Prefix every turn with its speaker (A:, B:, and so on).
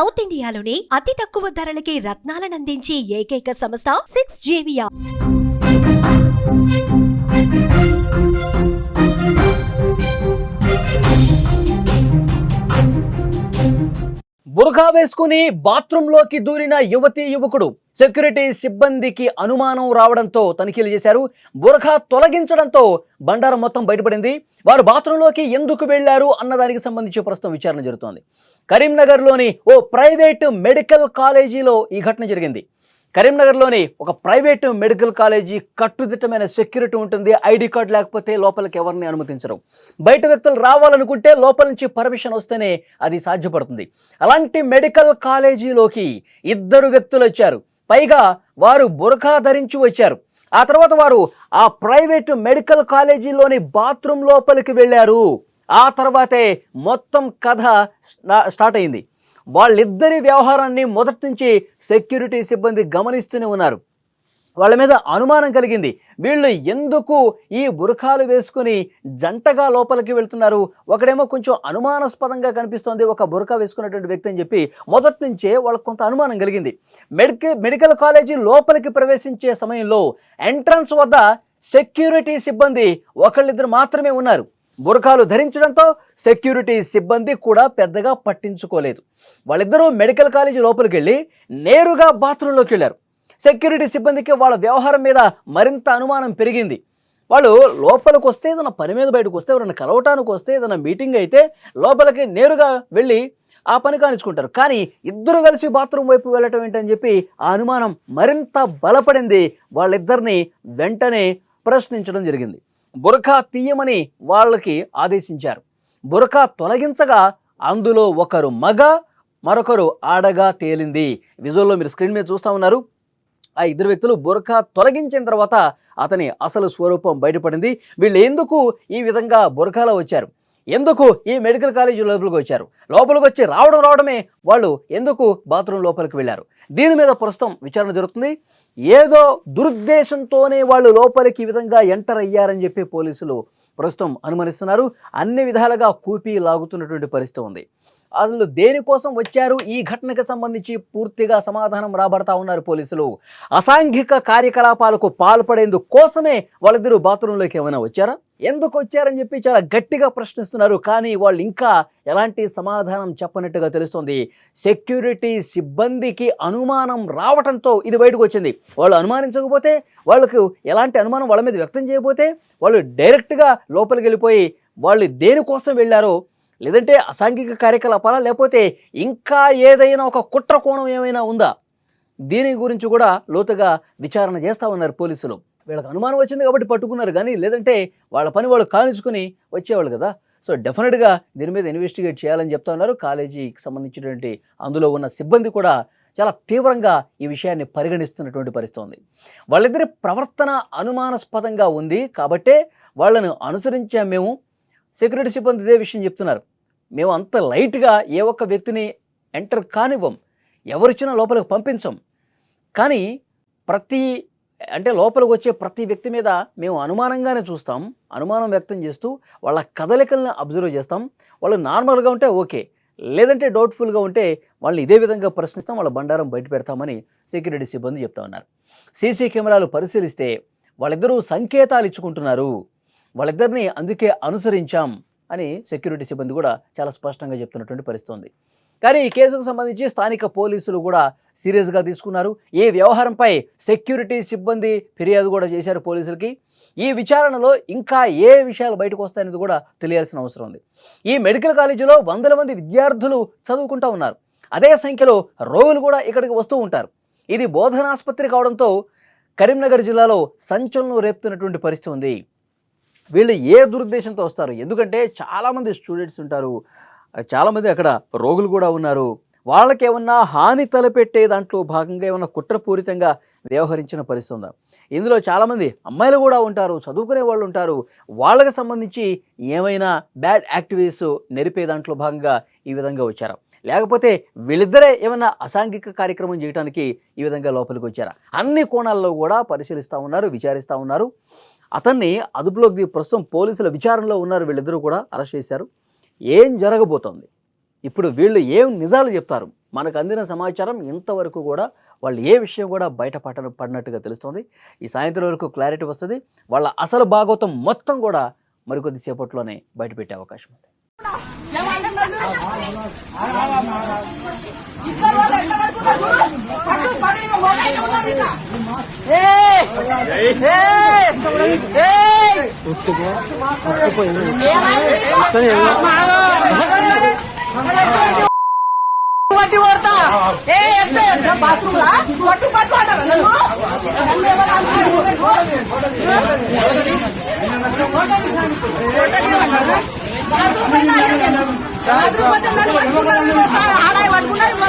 A: South ఇండియాలోని అతి తక్కువ ధరలకి రత్నాలనందించే ఏకైక సంస్థ సిక్స్ జేవియా
B: బురఖా వేసుకుని బాత్రూంలోకి దూరిన యువతి యువకుడు. సెక్యూరిటీ సిబ్బందికి అనుమానం రావడంతో తనిఖీలు చేశారు. బురఖా తొలగించడంతో బండారం మొత్తం బయటపడింది. వారు బాత్రూంలోకి ఎందుకు వెళ్ళారు అన్నదానికి సంబంధించి ప్రస్తుతం విచారణ జరుగుతోంది. కరీంనగర్లోని ఓ ప్రైవేటు మెడికల్ కాలేజీలో ఈ ఘటన జరిగింది. కరీంనగర్లోని ఒక ప్రైవేటు మెడికల్ కాలేజీ కట్టుదిట్టమైన సెక్యూరిటీ ఉంటుంది. ఐడి కార్డు లేకపోతే లోపలికి ఎవరిని అనుమతించరు. బయట వ్యక్తులు రావాలనుకుంటే లోపల నుంచి పర్మిషన్ వస్తేనే అది సాధ్యపడుతుంది. అలాంటి మెడికల్ కాలేజీలోకి ఇద్దరు వ్యక్తులు వచ్చారు. పైగా వారు బురఖా ధరించి వచ్చారు. ఆ తర్వాత వారు ఆ ప్రైవేటు మెడికల్ కాలేజీలోని బాత్రూమ్ లోపలికి వెళ్ళారు. ఆ తర్వాతే మొత్తం కథ స్టార్ట్ అయింది. వాళ్ళిద్దరి వ్యవహారాన్ని మొదటి నుంచి సెక్యూరిటీ సిబ్బంది గమనిస్తూనే ఉన్నారు. వాళ్ళ మీద అనుమానం కలిగింది. వీళ్ళు ఎందుకు ఈ బురఖాలు వేసుకుని జంటగా లోపలికి వెళ్తున్నారు? ఒకడేమో కొంచెం అనుమానాస్పదంగా కనిపిస్తోంది. ఒక బురఖా వేసుకున్నటువంటి వ్యక్తి అని చెప్పి మొదటి నుంచే వాళ్ళకు కొంత అనుమానం కలిగింది. మెడికల్ మెడికల్ కాలేజీ లోపలికి ప్రవేశించే సమయంలో ఎంట్రన్స్ వద్ద సెక్యూరిటీ సిబ్బంది ఒకళ్ళిద్దరు మాత్రమే ఉన్నారు. బురఖాలు ధరించడంతో సెక్యూరిటీ సిబ్బంది కూడా పెద్దగా పట్టించుకోలేదు. వాళ్ళిద్దరూ మెడికల్ కాలేజీ లోపలికి వెళ్ళి నేరుగా బాత్రూంలోకి వెళ్ళారు. సెక్యూరిటీ సిబ్బందికి వాళ్ళ వ్యవహారం మీద మరింత అనుమానం పెరిగింది. వాళ్ళు లోపలికి వస్తే ఏదైనా పని మీద బయటకు వస్తే ఎవరైనా కలవటానికి వస్తే ఏదైనా మీటింగ్ అయితే లోపలికి నేరుగా వెళ్ళి ఆ పని కానిచ్చుకుంటారు. కానీ ఇద్దరు కలిసి బాత్రూమ్ వైపు వెళ్ళటం ఏంటని చెప్పి ఆ అనుమానం మరింత బలపడింది. వాళ్ళిద్దరిని వెంటనే ప్రశ్నించడం జరిగింది. బురఖా తీయమని వాళ్ళకి ఆదేశించారు. బురఖా తొలగించగా అందులో ఒకరు మగ మరొకరు ఆడగా తేలింది. విజువల్లో మీరు స్క్రీన్ మీద చూస్తూ ఉన్నారు. ఆ ఇద్దరు వ్యక్తులు బురఖా తొలగించిన తర్వాత అతని అసలు స్వరూపం బయటపడింది. వీళ్ళు ఎందుకు ఈ విధంగా బురఖాలో వచ్చారు? ఎందుకు ఈ మెడికల్ కాలేజీ లోపలికి వచ్చారు? లోపలికి వచ్చి రావడం రావడమే వాళ్ళు ఎందుకు బాత్రూమ్ లోపలికి వెళ్ళారు? దీని మీద ప్రస్తుతం విచారణ జరుగుతుంది. ఏదో దురుద్దేశంతోనే వాళ్ళు లోపలికి ఈ విధంగా ఎంటర్ అయ్యారని చెప్పి పోలీసులు ప్రస్తుతం అనుమానిస్తున్నారు. అన్ని విధాలుగా కూపీ లాగుతున్నటువంటి పరిస్థితి ఉంది. అసలు దేనికోసం వచ్చారు? ఈ ఘటనకు సంబంధించి పూర్తిగా సమాధానం రాబడతా ఉన్నారు పోలీసులు. అసాంఘిక కార్యకలాపాలకు పాల్పడేందుకు కోసమే వాళ్ళిద్దరూ బాత్రూంలోకి ఏమైనా వచ్చారా? ఎందుకు వచ్చారని చెప్పి చాలా గట్టిగా ప్రశ్నిస్తున్నారు. కానీ వాళ్ళు ఇంకా ఎలాంటి సమాధానం చెప్పనట్టుగా తెలుస్తుంది. సెక్యూరిటీ సిబ్బందికి అనుమానం రావటంతో ఇది బయటకు వచ్చింది. వాళ్ళు అనుమానించకపోతే వాళ్ళకు ఎలాంటి అనుమానం వాళ్ళ మీద వ్యక్తం చేయకపోతే వాళ్ళు డైరెక్ట్గా లోపలికి వెళ్ళిపోయి వాళ్ళు దేనికోసం వెళ్ళారో లేదంటే అసాంఘిక కార్యకలాపాలా? లేకపోతే ఇంకా ఏదైనా ఒక కుట్ర కోణం ఏమైనా ఉందా? దీని గురించి కూడా లోతుగా విచారణ చేస్తూ ఉన్నారు పోలీసులు. వీళ్ళకి అనుమానం వచ్చింది కాబట్టి పట్టుకున్నారు కానీ లేదంటే వాళ్ళ పని వాళ్ళు కానించుకుని వచ్చేవాళ్ళు కదా. సో డెఫినెట్గా దీని మీద ఇన్వెస్టిగేట్ చేయాలని చెప్తా ఉన్నారు. కాలేజీకి సంబంధించినటువంటి అందులో ఉన్న సిబ్బంది కూడా చాలా తీవ్రంగా ఈ విషయాన్ని పరిగణిస్తున్నటువంటి పరిస్థితి ఉంది. వాళ్ళిద్దరి ప్రవర్తన అనుమానాస్పదంగా ఉంది కాబట్టే వాళ్ళను అనుసరించాం మేము సెక్యూరిటీ సిబ్బంది ఇదే విషయం చెప్తున్నారు. మేము అంత లైట్గా ఏ ఒక్క వ్యక్తిని ఎంటర్ కానివ్వం ఎవరిచ్చినా లోపలికి పంపించం. కానీ ప్రతి అంటే లోపలికి వచ్చే ప్రతి వ్యక్తి మీద మేము అనుమానంగానే చూస్తాం. అనుమానం వ్యక్తం చేస్తూ వాళ్ళ కదలికలను అబ్జర్వ్ చేస్తాం. వాళ్ళు నార్మల్గా ఉంటే ఓకే. లేదంటే డౌట్ఫుల్గా ఉంటే వాళ్ళని ఇదే విధంగా ప్రశ్నిస్తాం వాళ్ళ బండారం బయట పెడతామని సెక్యూరిటీ సిబ్బంది చెప్తా ఉన్నారు. సీసీ కెమెరాలు పరిశీలిస్తే వాళ్ళిద్దరూ సంకేతాలు ఇచ్చుకుంటున్నారు. వాళ్ళిద్దరిని అందుకే అనుసరించాం అని సెక్యూరిటీ సిబ్బంది కూడా చాలా స్పష్టంగా చెప్తున్నటువంటి పరిస్థితి కానీ ఈ కేసుకు సంబంధించి స్థానిక పోలీసులు కూడా సీరియస్గా తీసుకున్నారు. ఈ వ్యవహారంపై సెక్యూరిటీ సిబ్బంది ఫిర్యాదు కూడా చేశారు పోలీసులకి? ఈ విచారణలో ఇంకా ఏ విషయాలు బయటకు వస్తాయనేది కూడా తెలియాల్సిన అవసరం ఉంది. ఈ మెడికల్ కాలేజీలో వందల మంది విద్యార్థులు చదువుకుంటూ ఉన్నారు. అదే సంఖ్యలో రోగులు కూడా ఇక్కడికి వస్తూ ఉంటారు. ఇది బోధనాసుపత్రి కావడంతో కరీంనగర్ జిల్లాలో సంచలనం రేపుతున్నటువంటి పరిస్థితి ఉంది. వీళ్ళు ఏ దురుద్దేశంతో వస్తారు? ఎందుకంటే చాలామంది స్టూడెంట్స్ ఉంటారు. చాలామంది అక్కడ రోగులు కూడా ఉన్నారు. వాళ్ళకి ఏమన్నా హాని తలపెట్టే దాంట్లో భాగంగా ఏమన్నా కుట్రపూరితంగా వ్యవహరించిన పరిస్థితి ఉందా? ఇందులో చాలామంది అమ్మాయిలు కూడా ఉంటారు చదువుకునే వాళ్ళు ఉంటారు. వాళ్ళకి సంబంధించి ఏమైనా బ్యాడ్ యాక్టివిటీస్ నెరిపే దాంట్లో భాగంగా ఈ విధంగా వచ్చారా? లేకపోతే వీళ్ళిద్దరే ఏమైనా అసాంఘిక కార్యక్రమం చేయడానికి ఈ విధంగా లోపలికి వచ్చారా? అన్ని కోణాల్లో కూడా పరిశీలిస్తూ ఉన్నారు విచారిస్తూ ఉన్నారు. అతన్ని అదుపులోకి ప్రస్తుతం పోలీసుల విచారణలో ఉన్నారు వీళ్ళిద్దరూ కూడా అరెస్ట్ చేశారు. ఏం జరగబోతోంది? ఇప్పుడు వీళ్ళు ఏం నిజాలు చెప్తారు? మనకు అందిన సమాచారం ఇంతవరకు కూడా వాళ్ళు ఏ విషయం కూడా బయట పట్ట పడినట్టుగా తెలుస్తుంది. ఈ సాయంత్రం వరకు క్లారిటీ వస్తుంది. వాళ్ళ అసలు భాగోతం మొత్తం కూడా మరికొద్ది సేపట్లోనే అవకాశం ఉంది.
C: వడ్డీ కొడతా ఏ ఎంత పట్టు నన్ను నన్ను ఎవరు బాత్రూమ్ పైన ఆడాయి పట్టుకున్నారు